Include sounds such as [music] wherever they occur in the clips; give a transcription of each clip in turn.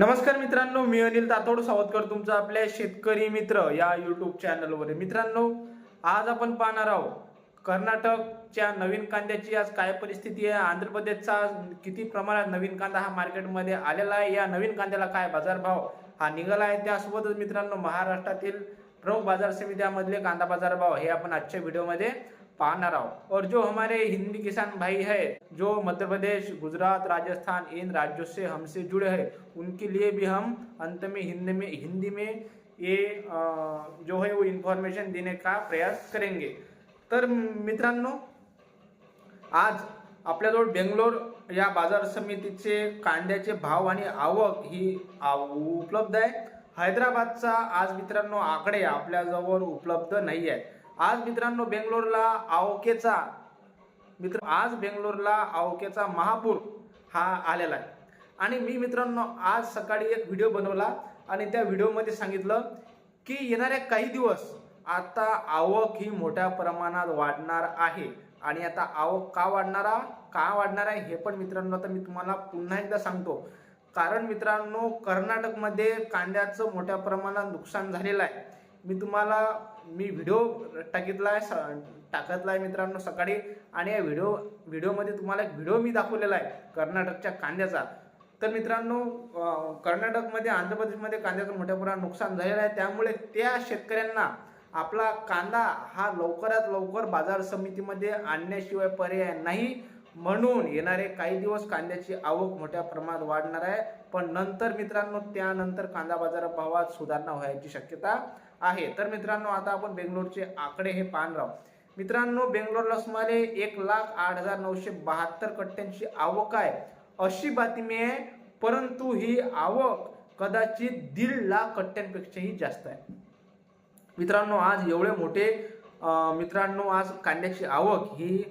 नमस्कार मित्रांनो मी अनिल तातोड सावतकर तुमचा आपल्या शेतकरी मित्र या युट्यूब चॅनलवर मित्रांनो आज आपण पाहणार आहोत कर्नाटकच्या नवीन कांद्याची आज काय परिस्थिती आहे आंध्र प्रदेशचा किती प्रमाणात नवीन कांदा हा मार्केटमध्ये आलेला आहे या नवीन कांद्याला काय बाजारभाव हा निघाला आहे त्यासोबतच मित्रांनो महाराष्ट्रातील प्रमुख बाजार समित्यामधले कांदा बाजार भाव हे आपण आजच्या व्हिडिओमध्ये पाना राव और जो हमारे हिंदी किसान भाई है जो मध्य प्रदेश गुजरात राजस्थान इन राज्यों से हमसे जुड़े हैं उनके लिए भी हम अंत में हिंदी में हिंदी में ये जो है वो इन्फॉर्मेशन देने का प्रयास करेंगे। तर मित्रांनो आज आपल्याजवळ बेंगलोर या बाजार समितीचे कांद्याचे भाव आणि आवक ही आव- उपलब्ध आहे. हैदराबादचा आज मित्रांनो आकडे आपल्याजवळ उपलब्ध नाही आहे आज मित्रांनो बेंगलोरला आवकेचा मित्र आज बेंगलोरला आवकेचा महापूर हा आलेला आहे. आणि मी मित्रांनो आज सकाळी एक व्हिडिओ बनवला आणि त्या व्हिडिओमध्ये सांगितलं की येणाऱ्या काही दिवस आता आवक ही मोठ्या प्रमाणात वाढणार आहे. आणि आता आवक का वाढणारा का वाढणार आहे? हे पण मित्रांनो आता मी तुम्हाला पुन्हा एकदा सांगतो. कारण मित्रांनो कर्नाटकमध्ये कांद्याचं मोठ्या प्रमाणात नुकसान झालेलं आहे. मी तुम्हाला मी व्हिडिओ टाकितला आहे स- टाकतला आहे मित्रांनो सकाळी. आणि या व्हिडिओ व्हिडिओमध्ये तुम्हाला एक व्हिडिओ मी दाखवलेला आहे कर्नाटकच्या कांद्याचा. तर मित्रांनो कर्नाटकमध्ये आंध्र प्रदेशमध्ये कांद्याचं मोठ्या प्रमाणात नुकसान झालेलं आहे. त्यामुळे त्या शेतकऱ्यांना आपला कांदा हा लवकरात लवकर बाजार समितीमध्ये आणण्याशिवाय पर्याय नाही. म्हणून येणारे काही दिवस कांद्याची आवक मोठ्या प्रमाणात वाढणार आहे. पण नंतर मित्रांनो त्यानंतर कांदा बाजार भावात सुधारणा व्हायची शक्यता आहे. तर मित्रांनो आता आपण बेंगलोरचे आकडे हे पाहणार आहोत. मित्रांनो बेंगलोरला सुमारे एक लाख आठ हजार नऊशे बहात्तर कट्ट्यांची आवक आहे. अशी बातमी आहे परंतु ही आवक कदाचित दीड लाख कट्ट्यांपेक्षाही जास्त आहे. मित्रांनो आज एवढे मोठे मित्रांनो आज कांद्याची आवक ही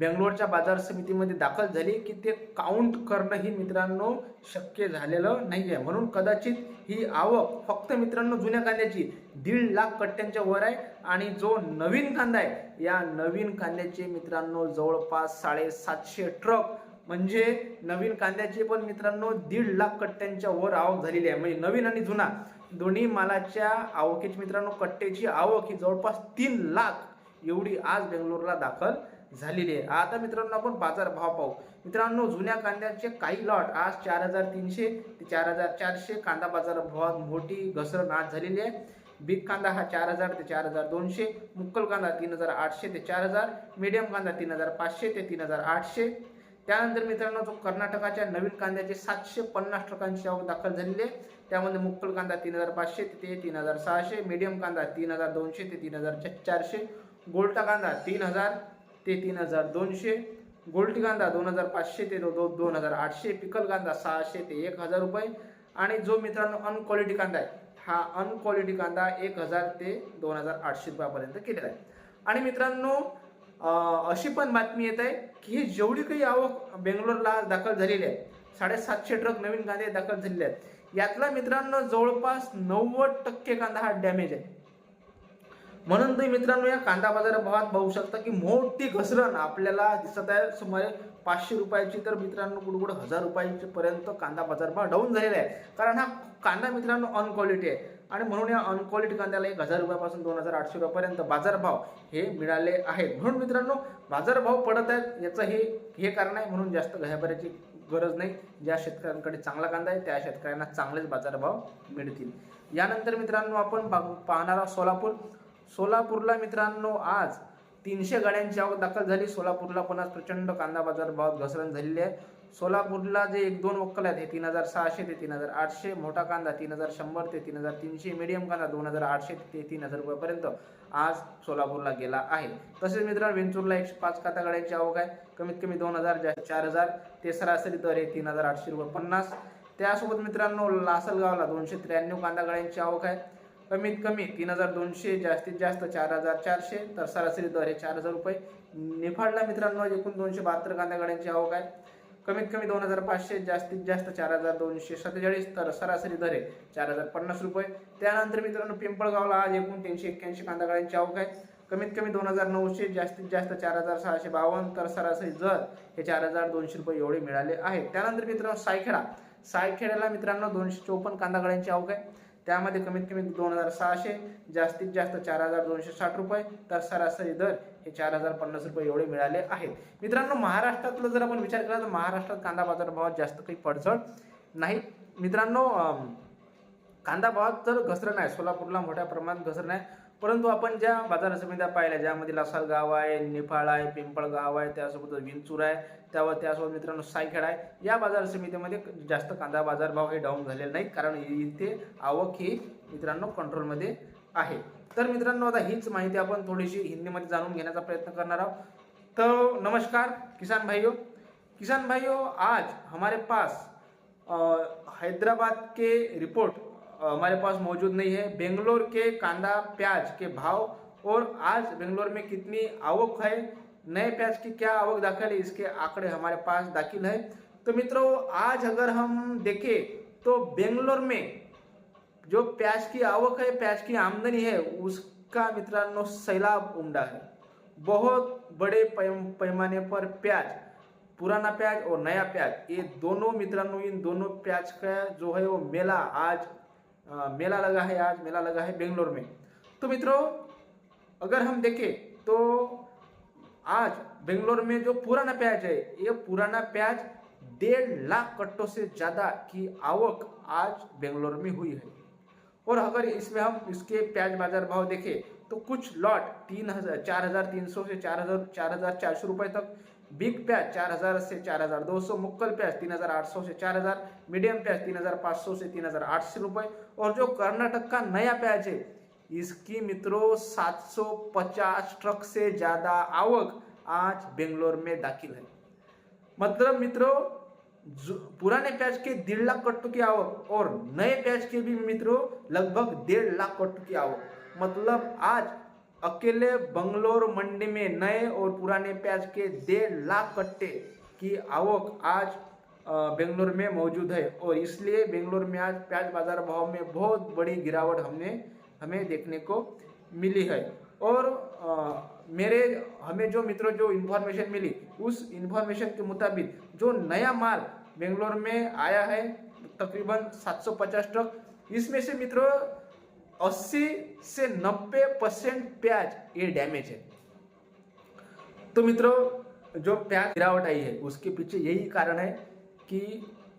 बेंगलोरच्या बाजार समितीमध्ये दाखल झाली की ते काउंट करणं ही मित्रांनो शक्य झालेलं नाही आहे म्हणून कदाचित ही आवक फक्त मित्रांनो जुन्या कांद्याची दीड लाख कट्ट्यांच्या वर आहे आणि जो नवीन कांदा आहे या नवीन कांद्याचे मित्रांनो जवळपास साडेसातशे ट्रक म्हणजे नवीन कांद्याची पण मित्रांनो दीड लाख कट्ट्यांच्या वर आवक झालेली आहे. म्हणजे नवीन आणि जुना दोन्ही मालाच्या आवकेची मित्रांनो कट्ट्याची आवक ही जवळपास तीन लाख एवढी आज बेंगलोरला दाखल झालेली आहे. आता मित्रांनो आपण बाजार भाव पाहू. मित्रांनो जुन्या कांद्याचे काही लॉट आज चार हजार तीनशे ते चार हजार चारशे कांदा बाजार भावात मोठी घसरण आज झालेली आहे. बिग कांदा हा चार हजार ते चार हजार दोनशे मुक्कल कांदा तीन हजार आठशे ते चार हजार मीडियम कांदा तीन हजार पाचशे ते तीन हजार आठशे. त्यानंतर मित्रांनो जो कर्नाटकाच्या नवीन कांद्याचे सातशे पन्नास ट्रकांची आवक दाखल झालेली आहे. त्यामध्ये मुक्कल कांदा तीन हजार पाचशे ते तीन हजार सहाशे मीडियम कांदा तीन हजार दोनशे ते तीन हजार चारशे गोल्टा कांदा तीन हजार ते तीन हजार दोनशे. गोल्ड कांदा दोन हजार पाचशे ते दो दोन हजार आठशे. पिकल कांदा सहाशे ते एक हजार रुपये. आणि जो मित्रांनो अनक्वालिटी कांदा आहे हा अनक्वालिटी कांदा एक हजार ते दोन हजार आठशे रुपयापर्यंत केलेला आहे. आणि मित्रांनो अशी पण बातमी येत आहे की ही जेवढी काही आवक बेंगलोरला दाखल झालेली आहे साडेसातशे ट्रक नवीन कांदे दाखल झालेले आहेत. यातला मित्रांनो जवळपास नव्वद टक्के कांदा हा डॅमेज आहे. म्हणून तुम्ही मित्रांनो या कांदा बाजारभावात पाहू शकता की मोठी घसरण आपल्याला दिसत आहे. सुमारे पाचशे रुपयाची तर मित्रांनो कुठं कुठं हजार रुपयाची पर्यंत कांदा बाजार भाव डाऊन झालेला आहे. कारण हा कांदा मित्रांनो अनक्वालिटी आहे. आणि म्हणून या अनक्वालिटी कांद्याला एक हजार रुपयापासून दोन हजार आठशे रुपयापर्यंत बाजारभाव हे मिळाले आहेत. म्हणून मित्रांनो बाजारभाव पडत आहेत याचं हे हे कारण आहे. म्हणून जास्त घाबरायची गरज नाही. ज्या शेतकऱ्यांकडे चांगला कांदा आहे त्या शेतकऱ्यांना चांगलेच बाजारभाव मिळतील. यानंतर मित्रांनो आपण पाहणारा सोलापूर. सोलापूरला मित्रांनो आज तीनशे गाड्यांची आवक दाखल झाली. सोलापूरला पण आज प्रचंड कांदा बाजार भावात घसरण झालेली आहे. सोलापूरला जे एक दोन वक्कल आहेत हे तीन हजार सहाशे ते तीन हजार आठशे मोठा कांदा तीन हजार शंभर ते तीन हजार तीनशे मीडियम कांदा दोन हजार आठशे ते तीन हजार रुपयापर्यंत आज सोलापूरला गेला आहे. तसेच मित्रांनो वेंचूरला एकशे पाच कांदा गाड्यांची आवक आहे. कमीत कमी दोन हजार जास्त चार हजार ते सरासरी दर हे तीन हजार आठशे रुपये पन्नास. त्यासोबत मित्रांनो लासलगावला दोनशे त्र्याण्णव कांदा गाड्यांची आवक आहे. कमीत कमी तीन हजार दोनशे जास्तीत जास्त चार हजार चारशे तर सरासरी दर हे चार हजार रुपये. निफाडला मित्रांनो एकूण दोनशे बहात्तर कांदा गाड्यांची आवक आहे. कमीत कमी दोन हजार पाचशे जास्तीत जास्त चार हजार दोनशे सत्तेचाळीस तर सरासरी दर आहे चार हजार पन्नास रुपये. त्यानंतर मित्रांनो पिंपळगावला आज एकूण तीनशे एक्क्याऐंशी कांदा गाड्यांची आवक आहे. कमीत कमी दोन हजार नऊशे जास्तीत जास्त चार हजार सहाशे बावन्न तर सरासरी दर हे चार हजार दोनशे रुपये एवढे मिळाले आहेत. त्यानंतर मित्रांनो सायखेडा. सायखेड्याला मित्रांनो दोनशे चौपन्न कांदा गाड्यांची आवक आहे. त्यामध्ये कमीत कमी दोन हजार सहाशे जास्तीत जास्त चार हजार दोनशे साठ रुपये तर सरासरी दर हे चार हजार पन्नास रुपये एवढे मिळाले आहेत. मित्रांनो महाराष्ट्रातलं जर आपण विचार केला तर महाराष्ट्रात कांदा बाजार भावात जास्त काही पडझड नाही. मित्रांनो कांदा भावात तर घसरण आहे. सोलापूरला मोठ्या प्रमाणात घसरण आहे. परंतु आपण ज्या बाजार समित्या पाहिल्या ज्यामध्ये लासाल गाव आहे निफाळ आहे पिंपळगाव आहे त्यासोबत विंचूर आहे त्यावर त्यासोबत मित्रांनो सायखेड आहे या बाजार समितीमध्ये जास्त कांदा बाजार भाव हे डाऊन झालेले नाहीत कारण इथे आवक ही मित्रांनो कंट्रोलमध्ये आहे. तर मित्रांनो आता हीच माहिती आपण थोडीशी हिंदीमध्ये जाणून घेण्याचा प्रयत्न करणार आहोत. तर नमस्कार किसान भाइयों किसान भाइयों आज हमारे पास हैदराबाद के रिपोर्ट हमारे पास मौजूद नहीं है। बेंगलोर के कांदा प्याज के भाव और आज बेंगलोर में कितनी आवक है, नए प्याज की क्या आवक दाखिल है, इसके आंकड़े हमारे पास दाखिल है। तो मित्रों, आज अगर हम देखें तो बेंगलोर में जो प्याज की आवक है, प्याज की आमदनी है, उसका मित्रांनो सैलाब उमड़ा है। बहुत बड़े पैमाने पर प्याज, पुराना प्याज और नया प्याज, ये दोनों मित्रांनो, इन दोनों प्याज का जो है वो मेला आज मेला लगा है आज मेला लगा है बेंगलोर में। तो मित्रों अगर हम देखें तो आज बेंगलोर में जो पुराना प्याज है ये पुराना प्याज डेढ़ लाख कट्टों से ज्यादा की आवक आज बेंगलोर में हुई है। और अगर इसमें हम इसके प्याज बाजार भाव देखें तो कुछ लॉट तीन हजार चार हजार तीन सौ से चार हजार चार हजार चार सौ रुपए तक बिग प्याज चार हज़ार से चार हज़ार दो सौ, मुक्कल प्याज तीन हज़ार आठ सौ से चार हज़ार, मीडियम प्याज तीन हज़ार पाँच सौ से तीन हज़ार आठ सौ रुपए। और जो कर्नाटक का नया प्याज है, इसकी मित्रों 750 ट्रक से ज़्यादा आवक आज बेंगलोर में दाखिल है। मतलब मित्रों पुराने प्याज के डेढ़ लाख कट्टू की आवक और नए प्याज के भी मित्रों, लगभग डेढ़ लाख कट्टू की आवक। मतलब आज अकेले बंगलोर मंडी में नए और पुराने प्याज के डेढ़ लाख कट्टे की आवक आज बेंगलोर में मौजूद है और इसलिए बेंगलोर में आज प्याज बाज़ार भाव में बहुत बड़ी गिरावट हमने हमें देखने को मिली है। और अ, मेरे हमें जो मित्रों जो इन्फॉर्मेशन मिली उस इन्फॉर्मेशन के मुताबिक जो नया माल बेंगलोर में आया है तकरीबन 750 ट्रक इसमें से मित्रों 80 से 90 परसेंट प्याज ये डैमेज है। तो मित्रों जो प्याज गिरावट आई है उसके पीछे यही कारण है कि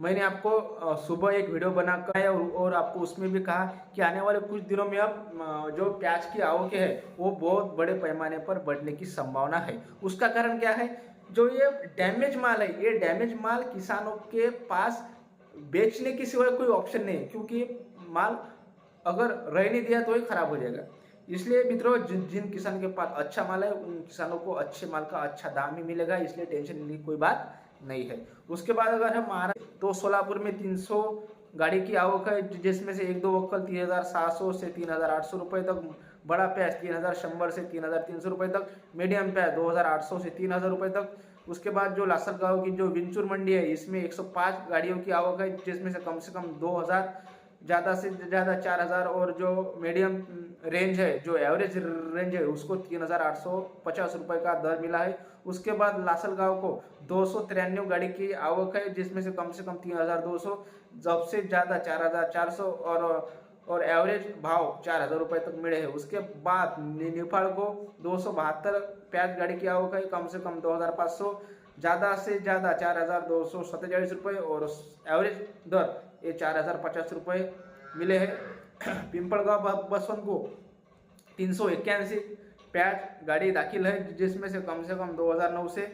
मैंने आपको सुबह एक वीडियो बनाकर आया और, आपको उसमें भी कहा कि आने वाले कुछ दिनों में अब जो प्याज की आवक है वो बहुत बड़े पैमाने पर बढ़ने की संभावना है। उसका कारण क्या है? जो ये डैमेज माल है ये डैमेज माल किसानों के पास बेचने के सिवाय कोई ऑप्शन नहीं है क्योंकि माल अगर रहने दिया तो ही खराब हो जाएगा। इसलिए मित्रों, जिन जिन किसान के पास अच्छा माल है, उन किसानों को अच्छे माल का अच्छा दाम ही मिलेगा, इसलिए टेंशन लेने की कोई बात नहीं है। उसके बाद अगर हम महाराष्ट्र तो सोलापुर में 300 गाड़ी की आवक है जिसमें से एक दो वक्कल तीन हज़ार सात सौ से तीन हज़ार आठ सौ रुपये तक, बड़ा प्याज तीन हज़ार शंबर से तीन हज़ार तीन सौ रुपये तक, मीडियम प्याज दो हज़ार आठ सौ से तीन हज़ार रुपये तक। उसके बाद जो लासर गाँव की जो विंचूर मंडी है, इसमें 105 गाड़ियों की आवक है, जिसमें से कम से कम 2000 ज़्यादा से ज़्यादा 4000 और जो मीडियम रेंज है, जो एवरेज रेंज है, उसको तीन हज़ार आठ सौ पचास रुपये का दर मिला है। उसके बाद लासल गाँव को दो सौ तिरानवे गाड़ी की आवक है, जिसमें से कम से कम तीन हज़ार दो सौ सबसे ज़्यादा चार हज़ार चार सौ और और एवरेज भाव चार हज़ार रुपये तक मिले हैं। उसके बाद निफाड़ को दो सौ बहत्तर प्याज गाड़ी की आवक है, कम से कम दो हज़ार पाँच सौ, ज़्यादा से ज़्यादा चार हज़ार दो सौ सत्तेचाळीस रुपये और एवरेज दर ये चार हज़ार पचास रुपये मिले हैं। [clears throat] पिंपलगांव बसवंत को तीन सौ इक्यासी प्याज गाड़ी दाखिल है, जिसमें से कम से कम 2009 से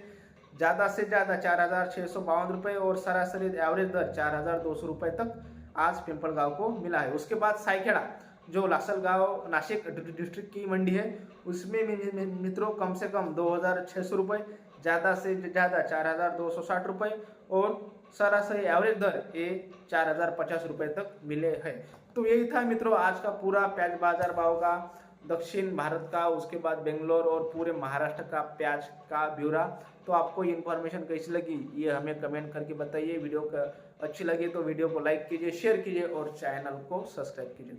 ज़्यादा से ज़्यादा चार हज़ार छः सौ बावन रुपये और सरासरी एवरेज दर चार हज़ार दो सौ रुपये तक आज पिंपलगांव को मिला है। उसके बाद साइखेड़ा, जो लासल गाँव नासिक डिस्ट्रिक्ट की मंडी है, उसमें मि- मित्रों कम से कम दो हज़ार छः सौ रुपये ज़्यादा से ज़्यादा चार हज़ार दो सौ साठ रुपये और सरासरी एवरेज दर ये चार हज़ार पचास रुपये तक मिले हैं। तो यही था मित्रों, आज का पूरा प्याज बाज़ार भाव का, दक्षिण भारत का, उसके बाद बेंगलोर और पूरे महाराष्ट्र का प्याज का ब्यूरा। तो आपको ये इन्फॉर्मेशन कैसी लगी, ये हमें कमेंट करके बताइए। वीडियो का अच्छी लगी तो वीडियो को लाइक कीजिए शेयर कीजिए और चैनल को सब्सक्राइब कीजिए।